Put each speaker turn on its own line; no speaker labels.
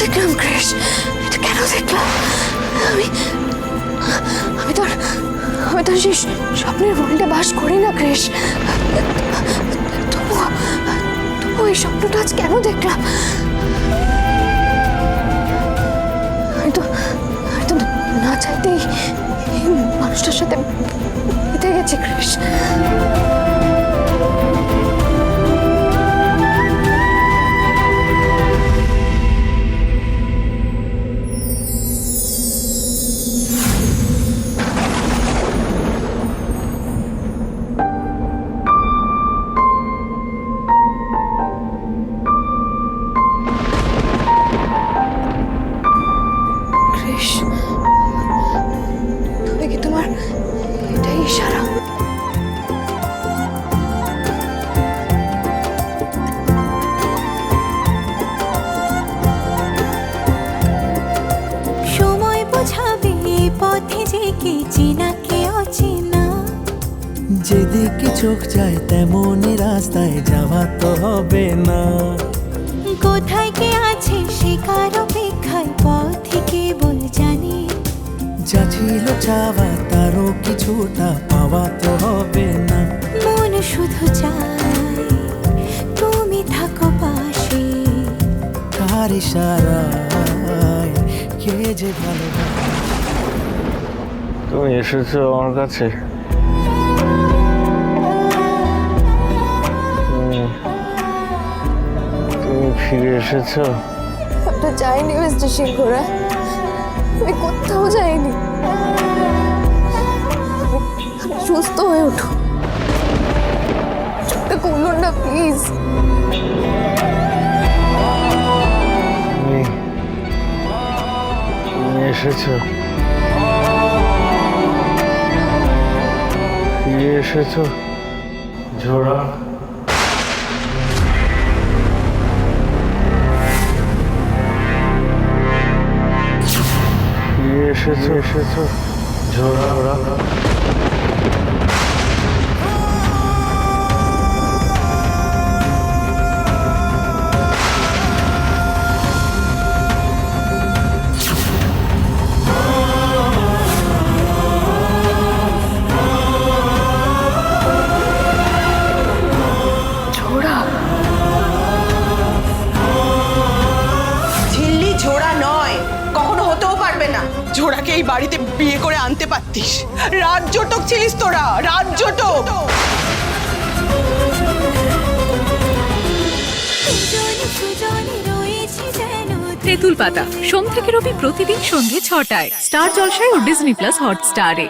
দেখলাম ক্রেশ এটা কেন দেখলাম আমি আমি তোর আমি তোর সেই স্বপ্নের ওয়ার্ল্ডে বাস করি না, ক্রেশ। তবু তবু এই স্বপ্নটা আজ কেন দেখলাম? না চাইতেই মানুষটার সাথে বেঁধে গেছি, ক্রেশ।
যেদিকে চোখ যায় তেমনই রাস্তায় যাওয়া তো হবে না।
কোথায় কে আছে সে কার অপেক্ষায় পথে কেবল জানি।
যা ছিল চাওয়া তারও কিছুটা পাওয়া তো হবে না।
মন শুধু চায় তুমি থাকো পাশে।
কার ইশারায় কে যে ভালোবাসে?
তুমি এসেছ আমার কাছে। এসেছ?
আমি তো যাইনি মিস্টার সিংহরা আমি কোথাও যাইনি। সুস্থ হয়ে উঠুন চোখটা খুলুন না প্লিজ।
এসেছ? এসেছ? ঝোড়া এসেছ। এসেছ ঝোড়া।
ঝোড়াকে এই বাড়িতে বিয়ে করে আনতে পারতিস। রাজ্যটক ছিলিস তোরা রাজ্যটক
দুজনে সুজনে রয়েছে যেন
তেঁতুল পাতা সোম থেকে রবি প্রতিদিন সন্ধ্যে ছটায়। স্টার জলসায় ও ডিজনি প্লাস হটস্টারে।